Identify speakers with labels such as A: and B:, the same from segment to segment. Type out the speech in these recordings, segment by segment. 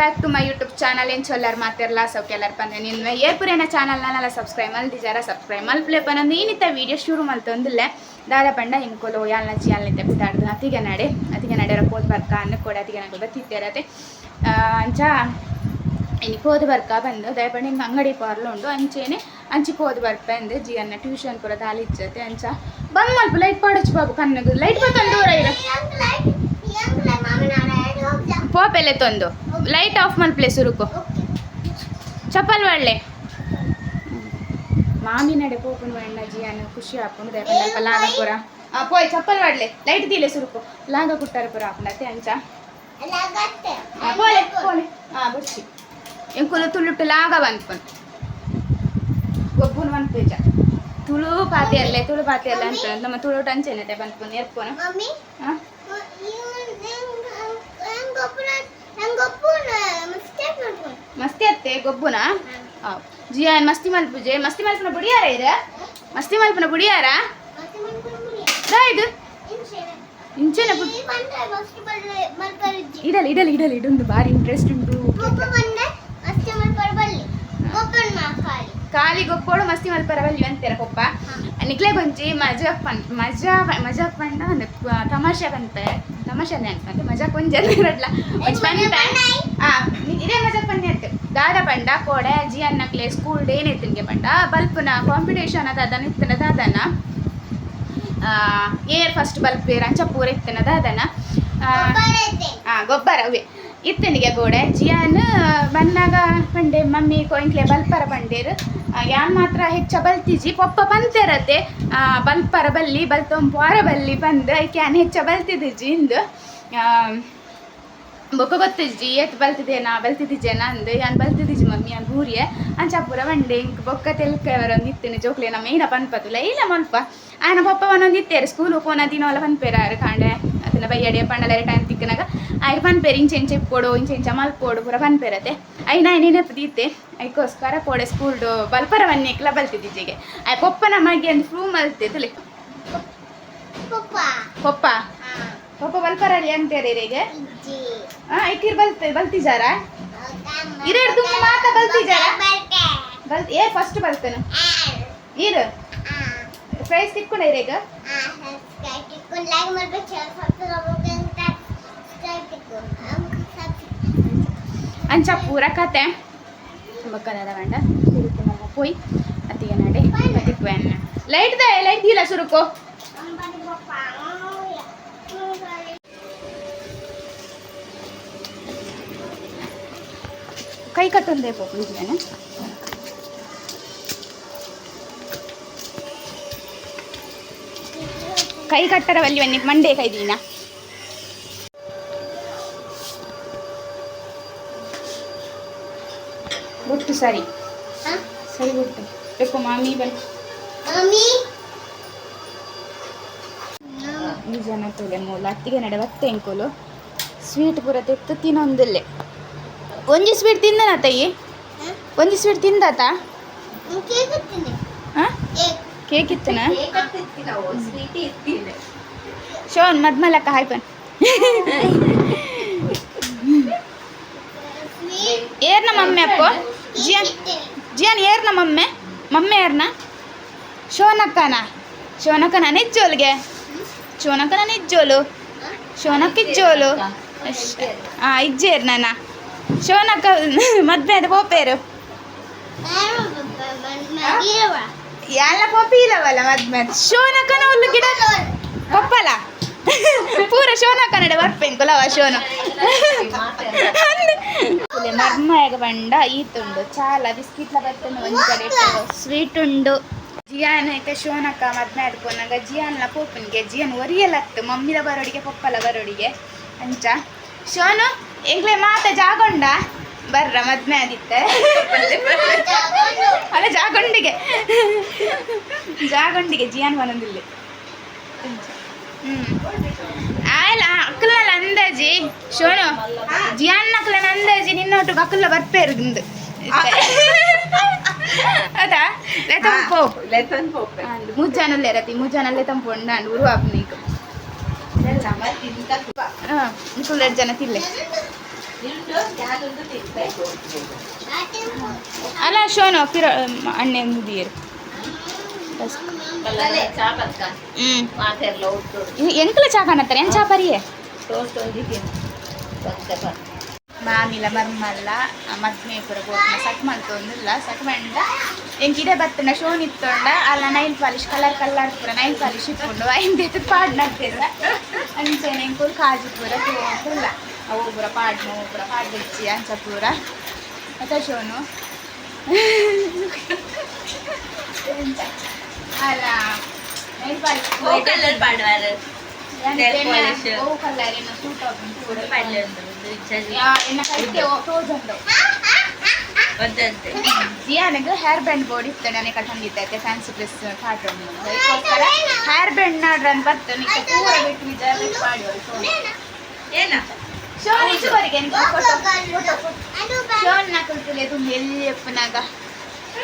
A: Back to my YouTube channel ಏನು ಚೊಲ್ಲರ್ ಮಾತಿರಲ್ಲ ಸೌಕೆಲ್ಲರ್ ಬಂದೆ ನಿನ್ನ ಏಪುರೇನ ಚಾನಲ್ನಲ್ಲ ಸಬ್ಸ್ಕ್ರೈಬ್ ಮಲ್ದಿಜಾರ ಸಬ್ಸ್ಕ್ರೈಬ್ ಮಲ್ಪ್ಲೆ ಪನೊಂದು ಏನಿತ್ತ ವೀಡಿಯೋ ಶುರು ಮಲ್ತೊಂದಿಲ್ಲ ದಾದ ಪಂಡ ಇನ್ಕೊಲು ಯಾಲ್ನ ಚಿಯಾಲ್ನಿದ್ದ ಬಿದ್ದಾಡ್ದು. ಅತಿಗೆ ನಡೆ ಅತಿಗೆ ನಡೆರ ಪೋದ್ ಬರ್ಕ ಅನ್ನ ಕೊಡ ಅತಿಗೆ ನಂಗೆ ಗೊತ್ತಿತ್ತೇರತೆ ಅಂಚ ಇನ್ನು ಪೋದು ಬರ್ಕ ಬಂದು ದಯಪಂಡ ಹಿಂಗೆ ಅಂಗಡಿ ಪಾರ್ಲು ಉಂಡು. ಅಂಚೇನೆ, ಅಂಚಿ ಪೋದು ಬರ್ಪ ಜಿ ಅನ್ನ ಟ್ಯೂಷನ್ ಕೂಡ ದಾಲಿ ಇಚ್ಚತೆ ಅಂಚ, ಬಂದ್ ಮಲ್ಪ ಲೈಟ್ ಪಾಡಚ್ಚು ಬಾಬು ಕಣ್ಣಗು. ಲೈಟ್ ಬರ್ತಂದು ದೂರ ಇರ ಪೋಪೆಲೆ ತೊಂದು ಲೈಟ್ ಆಫ್ ಮಲ್ಪ್ಲೆ ಸುರುಕು ಚಪ್ಪಲ್ ಒಳ್ಳೆ ಮಾಮಿ ನಡೆ ಪೋಪುನು ಎಣ್ಣ ಜಿಯಾನು ಖುಷಿ ಹಾಕೊಂಡು ದಯಪಂಡ ಲಾಗ ಪುರ ಆ ಪೋಯ್ ಚಪ್ಪಲ್ ಒಳ್ಳೆ ಲೈಟ್ ತೀಲೆ ಸುರುಕು ಲಾಗ ಕುಟ್ಟಾರ ಪುರ ಹಾಕೊಂಡತೆ ಅಂಚ ಆ, ಪೋಲೆ ಪೋಲೆ ಆ ಬುಡ್ಸಿ ಎಂಕುಲು ತುಳುಟ್ಟು ಲಾಗ ಬಂದ್ಪನ್ ಗೊಬ್ಬುನು ಬಂದ್ಪೇಜ ತುಳು ಪಾತಿ ಅಲ್ಲೇ ತುಳು ಪಾತಿ ಅಲ್ಲ ಅಂತ ನಮ್ಮ ತುಳುಟು ಅಂಚೆನತೆ ಬಂದ್ಪನ್ ಎರ್ಪುನ ಹಾಂ ಮಸ್ತಿ ಅತ್ತೆ ಗೊಬ್ಬುನ? ಜಿಯಾ ಮಸ್ತಿ ಮಲ್ಪುಜೆ ಮಸ್ತಿ ಮಲ್ಪನ ಬುಡಿಯಾರ ಇರ ಮಸ್ತಿ ಮಲ್ಪನ ಬುಡಿಯಾರ ಇದು? ಇಂಚೆನ ಇಡಲಿ ಇಡಲಿ ಇಡಲಿ ಇದೊಂದು ಭಾರಿ ಇಂಟ್ರೆಸ್ಟ್ ಉಂಟು. ಖಾಲಿ ಗೊಪ್ಪೋಡು ಮಸ್ತಿ ಮಲ್ಪರ ಬಲ್ಲಿ ಅಂತೀರ ಪಪ್ಪ? ನಿಕ್ಲೆ ಗೊಂಚಿ ಮಜಾಕ್ ಪನ್ ಮಜಾ ಮಜಾಕ್ ಪಂಡ ಒಂದು ತಮಾಷೆ ಬಂತೆ ತಮಾಷೆ ಅಂತ ಮಜಾಕ್ ಕೊಂಚ ಇರಲ್ಲ ಪಂಡ ಆ ಇದೇ ಮಜಾಕ್ ಪನ್ನೆ ಅಂತ? ದಾದ ಪಂಡ ಕೋಡೆ ಜಿ ಅನ್ನಕ್ಲೆ ಸ್ಕೂಲ್ ಡೇ ನೆತ್ತಿನ್ಗೆ ಪಂಡ ಬಲ್ಪ್ನ ಕಾಂಪಿಟೇಷನ್ ಅದ ಅದನ್ನ ಇತ್ತನ ದಾದನ. ಏರ್ ಫಸ್ಟ್ ಬಲ್ಪ್ ಏರ್ ಅಂಚ ಪೂರ ಇತ್ತನ ದಾದನ. ಗೊಬ್ಬರ ಅವೇ. ಇತ್ತನಿಗೆ ಗೋಡೆ ಜಿಯಾನ್ ಬನ್ನಾಗ ಪಂಡೆ ಮಮ್ಮಿ ಕೊಯಿಂಕ್ಲೆ ಬಲ್ಪರ ಪಂಡೇರು ಯಾನ್ ಮಾತ್ರ ಹೆಚ್ಚ ಬಲ್ತಿಜಿ, ಪೊಪ್ಪ ಪಂತೆರತೆ ಬಲ್ಪರ ಬಲ್ಲಿ ಬಲ್ತೊಂ ಅರ ಬಲ್ಲಿ ಬಂದು ಐಕ್ಯಾನ್ ಹೆಚ್ಚ ಬಲ್ತಿದ್ದಿಜಿ ಇಂದು. ಬೊಕ ಗೊತ್ತಿಜ್ಜಿ, ಏತ್ ಬಲ್ತಿದ್ದೇನಾ ಬಲ್ತಿದ್ದಿಜೇನ ಅಂದು. ಯಾನ್ ಬಲ್ತಿದ್ದಿಜಿ ಮಮ್ಮಿ, ಯಾನ್ ಬೂರಿಯೆ ಅಂಚಾಪುರ ಬಂಡೆ ಇಂಕ್ ಬೊಕ್ಕ ತೆಲ್ಕವರೊಂದು ಇತ್ತೇನೆ ಜೋಕ್ಲೆ ನಮ್ಮ ಏನ ಪನ್ಪತುಲ. ಇಲ್ಲ ಮಲ್ಪ ಆಯನ ಪಪ್ಪ ಒಂದೊಂದು ಇತ್ತೇರು, ಸ್ಕೂಲು ಪೋನ ದಿನವಲ್ಲ ಪನ್ಪೇರಾರು ಕಾಂಡೆ. ಅದನ್ನ ಬೈಯಡೆ ಪಂಡಲ ಟೈಮ್ ತಿಕ್ಕನಾಗ. ಆಯ್ಕೆ ಪನ್ಪೇರು ಇಂಚೆ ಇಂಚೆ ಕೊಡು ಇಂಚೆ ಇಂಚೆ ಮಲ್ಪೋಡು ಪೂರ ಪನ್ಪೇರತೆ ಐನ ನೆನಪದಿತ್ತೆ ಐಕೋಸ್ಕರ ಕೋಡೆ ಸ್ಕೂಲ್ಡು ಬಲ್ಪರ ಬನ್ನಿಕ್ಲ ಬಲ್ತಿದ್ದಿಜಿಗೆ ಆಯ್ ಪಪ್ಪ ನಮಗೆ ಒಂದು ಫ್ರೂ ಮಲ್ತೆ ತುಲಿ. ಪಪ್ಪ. ಪಪ್ಪ? ಬಲ್ಪರಲ್ಲಿ ಅಂತಾರೆ ಈಗ? ಹಾ ಐಕಿರ್ ಬಲ್ತೆ ಬಲ್ತಿಜಾರ? ಇರೇಡ್ ತುಂಬ ಮಾತ ಬಲ್ತಿಜಾರ? ಬಲ್ ಏ ಫಸ್ಟ್ ಬಲ್ತೇನು? ಇರು. ಪ್ರೈಸ್ ತಿಕ್ಕೊಂಡ ಈಗ ಅಂಚ ಪೂರ ಕತೆ. ಬಕ್ಕದ ಬೇಡ ಪೋಯ್, ಅತ್ತಿಗೆ ನಡೆ ಅದಕ್ಕೆ ಲೈಟ್ ದೇ ಲೈಟ್ ಇಲ್ಲ ಸುರುಕು. ಕೈ ಕಟ್ಟೊಂದೇ ಪೋಪು ಇದ್ದೇನೆ ಕೈ ಕಟ್ಟರ ಬಲ್ಲಿ ಬನ್ನಿ ಮಂಡೆ ಕೈ ದಿನ? ಬೊಟ್ಟು ಸರಿ. ಸರಿ ಬೊಟ್ಟು. ಬೇಕು ಮಾಮಿ ಬನ್ನಿ. ಈ ಜನ ತೊಲೆ ಮೂಲ. ಅತ್ತಿಗೆ ನಡೆವತ್ತೆ ಎಂಕೋಲು. ಸ್ವೀಟ್ ಪೂರ ತೆತ್ತು ತಿನ್ನೊಂದಿಲ್ಲೆ. ಒಂಜಿ ಸ್ವೀಟ್ ತಿಂದನ ತಯ್ಯಿ ಒಂಜಿ ಸ್ವೀಟ್ ತಿಂದಾತ? ಹಾಂ? ಕೇಕ್ ಇತ್ತನ ಶೋನ್ ಮದ್ಮಲಕ್ಕ ಹಾಯ್ಪನ್ ಏರ್ನ ಮಮ್ಮಿ ಅಪ್ಪು ಜಿಯನ್ ಜಿಯನ್ ಏರ್ನ ಮಮ್ಮೆ ಮಮ್ಮೆ ಏರ್ನ ಶೋನಕ್ಕನ ಶೋನಕ್ಕನ ನಿಜ್ಜೋಲ್ಗೆ ಶೋನಕ್ಕನ ನಿಜ್ಜೋಲು ಶೋನಕ್ಕ ಇಜ್ಜೋಲು ಹಾಂ ಇಜ್ಜೇರ್ ನನ್ನ ಶೋನಕ್ಕ ಮದ್ವೆ ಅದು ಪೋಪೇರು ಎಲ್ಲ ಪೋಪಿ ಇಲ್ಲವಲ್ಲ ಮದ್ವೆ ಶೋನಕನ ಒಂದು ಗಿಡ ಪಪ್ಪಲ. ಪೂರ ಶೋನ ಕನ್ನಡ ಬರ್ಪೆಂಕುಲವ ಶೋನ. ಮರ್ಮಯಗ ಬಂಡ ಈತುಂಡು. ಚಾಲ, ಬಿಸ್ಕಿಟ್ಲ ಬರ್ತೇನೆ ಒಂದು ಕಡೆ ಸ್ವೀಟ್ ಉಂಡು. ಜಿಯಾನ್ ಐತೆ ಶೋನಕ್ಕ ಮದ್ಮೆ ಆಡ್ಕೊನಾಗ ಜಿಯಾನ್ಲ ಪೋಪನ್ಗೆ. ಜಿಯಾನ್ ಒರಿಯಲತ್ತು. ಮಮ್ಮಿಲ ಬರೋಡಿಗೆ, ಪಪ್ಪಲ ಬರೋಡಿಗೆ. ಅಂಚ. ಶೋನು ಎಂಗ್ಲೆ ಮಾತ ಜಾಗೊಂಡ? ಬರ್ರ ಮದ್ಮೆ ಆದಿತ್ತೆ ಅಲ್ಲ ಜಾಗೊಂಡಿಗೆ. ಜಾಗೊಂಡಿಗೆ ಜಿಯಾನ್ ಬಂದಿಲ್ಲ ಹ್ಮ್. ಆಯ್ಲ ಅಕ್ಕಲಲ್ಲ ಅಂದಾಜಿ. ಶೋನು ಜಿಯಾನ್ ಅಕ್ಕಲ ಅಂದಾಜಿ ನಿನ್ನೊಟ್ಟು ಅಕ್ಕಲ ಬರ್ಪೇರು ಇಂದು ಅದಾ ಲೆತಂ ಪೋಪ್. ಮುಜ್ಜಾನಲ್ಲೇ ರತಿ ಮುಜ್ಜಾನಲ್ಲೇ ತಂಪು ಉಂಡಾಂಡು ಉರುವಾಪ್ ನೀಕು ಹಾಂ ಜನ ತಿಲ್ಲೆ. ಅಲ್ಲ, ಶೋನು ಪಿರ ಅಣ್ಣೆ ಮುದಿಯರು. ಹ್ಞೂ ಎಂಕಲ ಚಾ ಕಾಣತ್ತಾರೆ. ಏನು ಚಾ ಮಾಮಿಲ, ಮರ್ಮಲ್ಲ ಮದ್ಮೆ ಪುರ ಬೋಟ್ನ ಸಕ್ ಮಲ್ತೊಂದಿಲ್ಲ ಸಕ್ ಮಂಡ ಎಂಕ್ ಇಡೆ ಬತ್ತನ? ಶೋನ್ ಇತ್ತೊಂಡ. ಅಲ್ಲ, ನೈಲ್ ಪಾಲಿಶ್, ಕಲರ್ ಕಲರ್ ಪೂರ ನೈಲ್ ಪಾಲಿಶ್ ಇಟ್ಕೊಂಡು ಹಿಂದೆ ಪಾಡ್ ನಡ್ತಿಲ್ಲ ಅಂಚೆನೆ ಹೆಂಗೆ ಕಾಜು ಪೂರ ತೋಂದಿಲ್ಲ ಪೂರ ಪಾಡ್ನು ಪೂರ ಪಾಡ್ ಬೆಚ್ಚಿ ಅಂಚ ಪೂರ. ಮತ್ತೆ ಶೋನು. ಅಲ್ಲ
B: polish.
A: ಓ ಕಲರ್ ಏನು ಸೂಟ್ ಆಗುಂಟು ತೋಜಂಡು. ಜಿಯಾನಗ ಹೇರ್ ಬ್ಯಾಂಡ್ ಬೋರ್ಡ್ ಇತ್ತು ನನಗೆ ಕಟ್ಟಂಗಿದ್ದೈತೆ ಫ್ಯಾನ್ಸಿ ಡ್ರೆಸ್ ಕಾಟನ್ ಅದಕ್ಕೋಸ್ಕರ ಹೇರ್ ಬ್ಯಾಂಡ್ ನಾಡ್ರನ್ ಬರ್ತಾನೆ ಈಗ ಪೂರ ಬಿಟ್ಟು ವಿಚಾರ ಮಾಡಿ ನಾಕಲ್ತಲೆ ತುಂಬ ಎಲ್ಲಿ ಅಪ್ಪನಾಗ?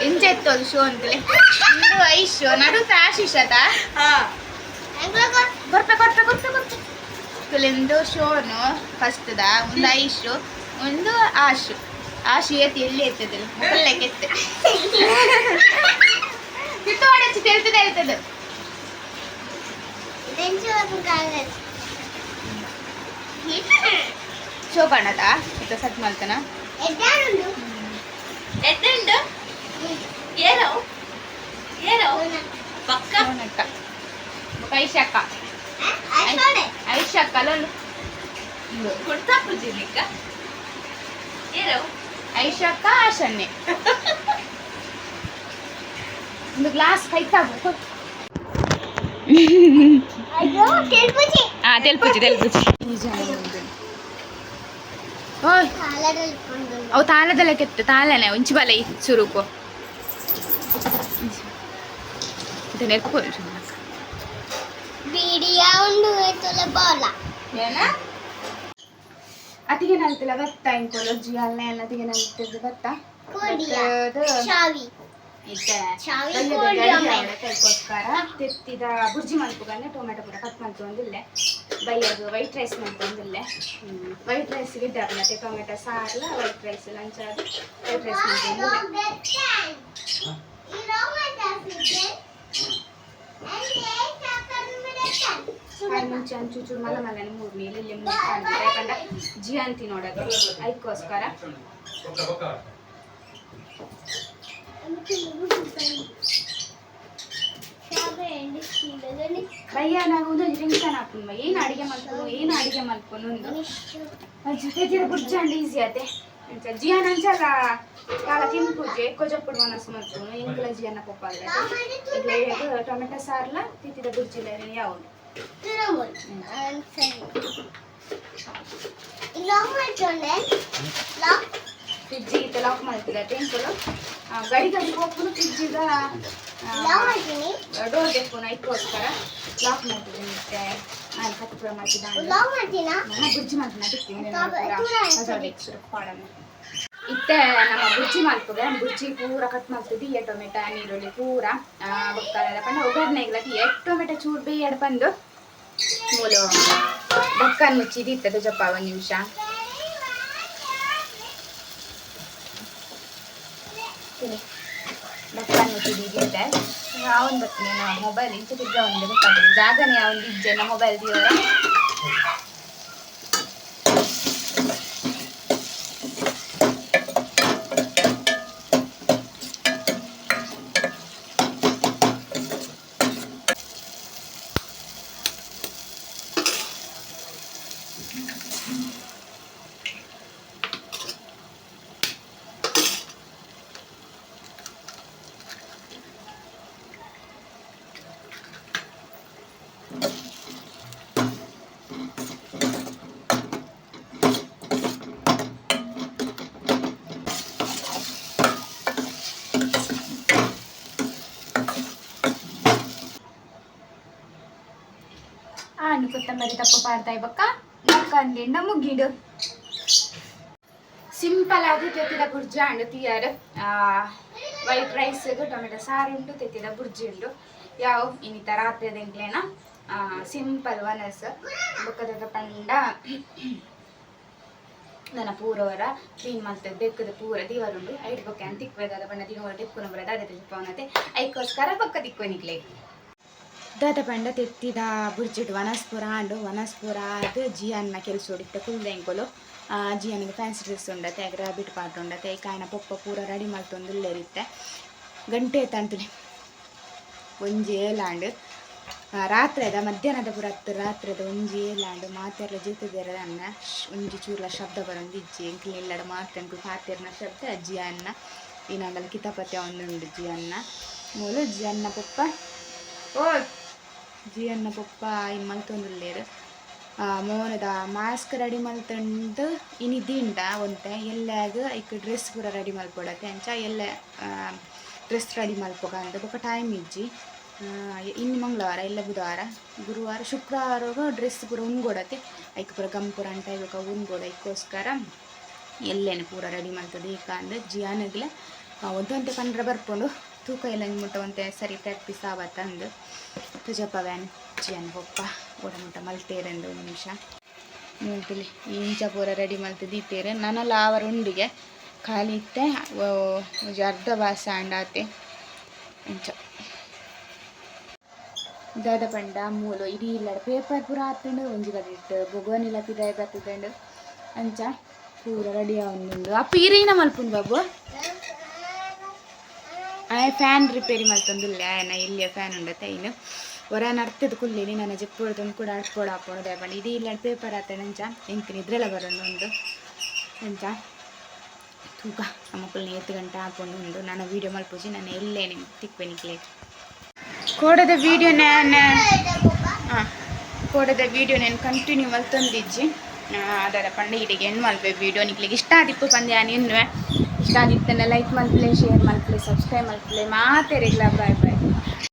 A: ಎಂಜೆತ್ತೋದು ಶೋನ್ ಇಂದು ಐಶು ನಡುತ್ತ ಕೊರ್ಪೆ ಕೊರ್ಪೆ ಕೊರ್ಪೆ ಕುಲಿಂದು ಶೋನು ಫಸ್ಟ್ದ ಒಂದು ಐಶು ಒಂದು ಆಶು. ಆಶು ಏತಿ ಎಲ್ಲಿ ಎತ್ತದಿಲ್ಲ? ಮುಕ್ಕಲ್ಲಕ್ಕೆ ಎತ್ತೆ ಕಿತ್ತು ಹೊಡೆಚ್ಚಿ ತೆಲ್ತದೆ ಕಾಣದ ಇತ್ತ ಸತ್ ಮಾಡ್ತಾನ ಶೋನಕ್ಕ ಐಶಕ್ಕ ಐಶಕ್ಕ ಲೊಲ್ಲು ಐಶಕ್ಕ ಆಶನ್ನೆ ಒಂದು ಗ್ಲಾಸ್ ಕೈತಾಗು ಹಾ ತೆಲ್ಪುಜಿ ತೆಲ್ಪುಜಿ ಓಯ್. ಅವು ತಾಳದಲ್ಲ ಕೆತ್ತು ತಾಳನೆ ಒಂಚು ಬಲ ಸುರುಕು ನೆರ್ಕೊ
B: ಬಿಡಿಯ ಉಂಡು ತೊಲೆ ಬಾಲ.
A: ಅತಿಗೆ ನಲ್ತಿಲ್ಲ ಭತ್ತ ಇಂಕೊಲು ಜಿಯಲ್ನೆ ಎಲ್ಲ ಅತಿಗೆ ನಲ್ತಿದ್ದು ಭತ್ತ
B: ಕೋಡಿಯ.
A: ಅದು?
B: ಶಾವಿ.
A: ಅವಳೆ ತೆಲ್ಕೋಸ್ಕರ ತೆತ್ತಿದ ಬುರ್ಜಿ ಮಲ್ಪುಗಂದ್ರೆ ಟೊಮೆಟೊ ಕೂಡ ಕಟ್ ಮಾಡ್ತು ಒಂದಿಲ್ಲೆ ಬೈಯದು ವೈಟ್ ರೈಸ್ ಒಂದಿಲ್ಲೆ ವೈಟ್ ರೈಸ್ ಇದ್ದಾರೆ ಮತ್ತೆ ಟೊಮೆಟೊ ಸಾರ್ಲ ವೈಟ್ ರೈಸ್ ಲಂಚ್ ಅದು ವೈಟ್ ರೈಸ್ ಕಾಯಿ ಮುಂಚೆ ಚೂಚೂರು ಮಲ ಮಲನೆ ಮೂರು ಮೇಲೆ ಇಲ್ಲಿ ಯಾಕಂದ್ರೆ ಜಿಯಂತಿ ನೋಡೋದು. ಅದಕ್ಕೋಸ್ಕರ ಭಯ್ಯ ನಾವು ಒಂದು ಟೆನ್ಷನ್ ಹಾಕೊಂಡು ಏನು ಅಡಿಗೆ ಮಾಡ್ಕೊಂಡು ಏನು ಅಡಿಗೆ ಮಾಡ್ಕೊಂಡು ಒಂದು ಜೊತೆ ತೀರ ಬುರ್ಜಂಡ್ ಈಸಿ ಆತೆ ಜಿಯನ್ ಅಂಚಲ್ಲ ಕಾಲ ತಿನ್ಪುಜೆ ಕೊಜಪ್ಪುಡು ಮನಸ್ಸು ಮಾಡ್ಕೊಂಡು ಇಂಕಲ ಜಿಯನ್ನ ಪಪ್ಪಾದ್ರೆ ಈಗ ಟೊಮೆಟೊ ಸಾರ್ಲ ತಿತ್ತಿದ ಬುರ್ಜಿಲ ಯಾವುದು ಫ್ರಿಜ್ ಈತ ಲಾಕ್ ಮಾಡ್ತಿಲ್ಲ ಟೆಂಪಲು ಡೋರ್ ಲಾಕ್ ಮಾಡ್ತಿದ್ದೀನಿ ಮತ್ತೆ ನಾನು ಮಾಡ್ತಿದ್ದ ಬುಜ್ಜಿ ಮಾಡ್ತೀನಿ ಇತ್ತೆ ನಮ್ಮ ಬುಜ್ಜಿ ಮಾಡ್ತದೆ ಬುಜ್ಜಿ ಪೂರ ಕಟ್ ಮಾಡ್ತಿದ್ದಿ ಎ ಟೊಮೆಟೊ ನೀರುಳ್ಳಿ ಪೂರ ಬೊಕ್ಕಲೆಲ್ಲ ಪಂಡ ಇಲ್ಲ ಎ ಟೊಮೆಟೊ ಚೂರು ಎಡ್ ಬಂದು. ಮೂಲ ಬಕ್ಕನ್ ಮುಚ್ಚಿದಿ ಇತ್ತದು ಜಪ್ಪ ಒಂದು ನಿಮಿಷ. ಬಕ್ಕನ್ ಮುಚ್ಚಿದಿ ಇದ್ದೆ ಅವನು ಬರ್ತೀನಿ ಮೊಬೈಲ್ ಇಂಚು ಅವನಿಗೆ ಜಾಗನೇ ಅವನಿಗೆ ಇಜ್ಜೆ? ಮೊಬೈಲ್ ದಿವರ ಹಣ್ಣು ಕೊತ್ತಂಬರಿ ತಪ್ಪು ಪಾಡ್ತಾ ಇಬ್ಬಕ್ಕ ಮಕ್ಕಂದಿಂದ ಮುಗಿಡು. ಸಿಂಪಲ್ ಆಗಿ ತೆತ್ತಿದ ಬುರ್ಜಿ ಹಣ್ಣು ತೀಯಾರ. ವೈಟ್ ರೈಸ್ ಟೊಮೆಟೊ ಸಾರು ಉಂಟು, ತೆತ್ತಿದ ಬುರ್ಜಿ ಉಂಟು. ಯಾವ? ಇನ್ನಿತ ರಾತ್ರಿ ದಿಂಗ್ಲೇನ ಸಿಂಪಲ್ ವನಸ್ ಬುಕ್ಕದ ಪಂಡ ನನ್ನ ಪೂರವರ ಕ್ಲೀನ್ ಮಾಡ್ತದೆ ಬೆಕ್ಕದ ಪೂರ ದಿವರುಂಡು ಐಟ್ ಬೊಕ್ಕೆ ಅಂತ ತಿಕ್ಕೋದಾದ ಬಣ್ಣ ದಿನ ಟಿಪ್ಪುನ ಬರೋದು ಅದೇ ತಿಪ್ಪವನತೆ ಐಕೋಸ್ಕರ ಬೊಕ್ಕ ತಿಕ್ಕೋನಿಕ್ಲೆ ದಾದ ಪಂಡ ತೆತ್ತಿದ ಬುರ್ಜಿಟ್ ವನಸ್ಪುರ ಆಂಡು ವನಸ್ಪುರ ಅದು ಜಿಯನ್ನ ಕೆಲಸ ಹೊಡಿತ ಕುಲ್ದೆಂಕೊಲು ಜಿಯನ್ಗೆ ಫ್ಯಾನ್ಸಿ ಡ್ರೆಸ್ ಉಂಡತೆ, ಅಗ್ರ ಬಿಟ್ಟು ಪಾಟ್ ಉಂಡತೆ ಕಾಯಿನ ಪೊಪ್ಪ ಪೂರ ರೆಡಿ ಮಾಡ್ತೊಂದು ಇರುತ್ತೆ ಗಂಟೆ ತಂತುಲಿ ಒಂಜಿ ಏಲಾಂಡ್ ರಾತ್ರಿದ, ಮಧ್ಯಾಹ್ನದ ಪುರ ಹತ್ತು ರಾತ್ರಿದ ಒಂಜಿ ಏಲಾಂಡು ಮಾತೆರ್ಲ ಬೇರೆ ಅನ್ನ ಒಂಜಿ ಚೂರ್ಲ ಶಬ್ದ ಬರೋದು ಇಜ್ಜಿ, ಎಂಕ್ಲಿ ಇಲ್ಲಡ ಮಾತೆಂಕು ಪಾತೆರ್ನ ಶಬ್ದ ಅಜ್ಜಿ ಅನ್ನ ಇನಾಗಲ ಕಿತಾಪತ್ಯ ಒಂದುಂಡು ಜಿ ಅನ್ನ. ಮೂಲ ಜಿ ಅನ್ನ ಪಪ್ಪ. ಓ ಜಿ ಅನ್ನ ಪಪ್ಪ ಇನ್ ಮಲ್ತೊಂದುಲ್ಲೇರು ಮೋನದ ಮಾಸ್ಕ್ ರೆಡಿ ಮಲ್ತಂಡು ಇನಿದಿಂಡ ಒಂತೆ ಎಲ್ಲಾಗ ಐಕ್ ಡ್ರೆಸ್ ಪೂರ ರೆಡಿ ಮಲ್ಪೊಡತೆ ಅಂಚ ಎಲ್ಲ ಡ್ರೆಸ್ ರೆಡಿ ಮಲ್ಪೊಗ ಅಂತ ಬೊಕ ಟೈಮ್ ಇಜ್ಜಿ. ಇನ್ನು ಮಂಗಳವಾರ, ಇಲ್ಲ ಬುಧವಾರ, ಗುರುವಾರ ಶುಕ್ರವಾರ ಡ್ರೆಸ್ ಪೂರ ಉಣ್ಗೊಡತೆ ಐಕ್ ಪೂರ ಗಮ್ ಪೂರ ಅಂಟ ಇವಾಗ ಉಣ್ಗೊಡ ಇಕ್ಕೋಸ್ಕರ ಎಲ್ಲೇನು ಪೂರ ರೆಡಿ ಮಾಡ್ತದೆ ಈಗ ಅಂದ್ರೆ ಜಿಯಾನಗ್ಲೆ ಅಂತ ಕಂಡ್ರೆ ಬರ್ಕೊಂಡು ತೂಕ ಎಲ್ಲ ಮುಟ್ಟ ಒಂತೆ ಸರಿ ಪ್ರಾಕ್ಟೀಸ್ ಆವತ್ತಂದು ತುಜಪ್ಪ ವ್ಯಾನ್ ಜಿಯನ್ ಪಪ್ಪ ಓಡಮುಟ್ಟ ಮಲ್ತೇರೆಂದು ಒಂದು ನಿಮಿಷ. ನೋಡ್ತಿಲಿ ಇಂಚ ಪೂರ ರೆಡಿ ಮಲ್ತು ದೀತೇರೆ ನನ್ನಲ್ಲ ಆವರ ಉಂಡಿಗೆ ಖಾಲಿ ಇತ್ತೆ ಅರ್ಧ ಬಾಸ ಅಂಡಾತೆ ಇಂಚ ದಾದ ಪಂಡ, ಮೂಲು, ಇಡೀ ಇಲ್ಲಡ ಪೇಪರ್ ಪೂರ ಆತಂಡು, ಒಂಜಿ ಕಡೆ ಇಟ್ಟು ಇಲ್ಲ ಪಿದಾಯ ಅಂಚ. ಪೂರ ರೆಡಿ ಆವೊಂದುಂಡು ಅಪ್ಪ ಇರೀನ ಮಲ್ಪುಂಡು ಬಾಬು. Fan repair ಮಲ್ತೊಂದುಲ್ಲೆ. ಆಯನ ಇಲ್ಲಿಯ ಫ್ಯಾನ್ ಉಂಡತೆ ಇನ್ನು. ಹೊರ ನರ್ತದ ನಾನು ನನ್ನ ಜಪ್ಪುಡ್ದು ಕೂಡ ಆಡ್ಪೋಡ ಹಾಪೋಡು ದಯಪಂಡ ಇದು ಇಲ್ಲ ಪೇಪರ್ ಆತ ನಂಜ. ಎಂಕಿನ ಇದ್ರೆಲ್ಲ ಬರೋದು ಒಂದು ನಂಜ. ತೂಕ. ನಮ್ಮ ಕುಲ್ನಿ ಎತ್ತು ಗಂಟೆ ಹಾಕೊಂಡು ಉಂಡು. ನಾನು ವೀಡಿಯೋ ಮಲ್ಪೋಜಿ. ನಾನು ಎಲ್ಲೇ ನಿಮ್ಗೆ ತಿಕ್ವೆನಿಕ್ಲೆ ಕೋಡದ ವೀಡಿಯೋ ನಾನು ಹಾಂ ಕೋಡದ ವೀಡಿಯೋ ನಾನು ಕಂಟಿನ್ಯೂ ಮಲ್ತೊಂದಿಜ್ಜಿ. ಅದರ ಪಂಡ ಇಡಿಗೆ ಏನು ಮಲ್ಪೆ ವೀಡಿಯೋ ನಿಕ್ಲಿಗೆ ಇಷ್ಟ ಆದಿಪ್ಪು ಪಂದ್ಯ ನಿನ್ವೆ ಇಷ್ಟ ಆದಿತ್ತನ್ನ ಲೈಕ್ ಮಲ್ಪಲೆ ಶೇರ್ ಮಲ್ಪಲೆ ಸಬ್ಸ್ಕ್ರೈಬ್ ಮಲ್ಪಲೆ ಮಾತೇ ರೆಗ್ಯುಲರ್ ಬಾಯ್ ಬಾಯ್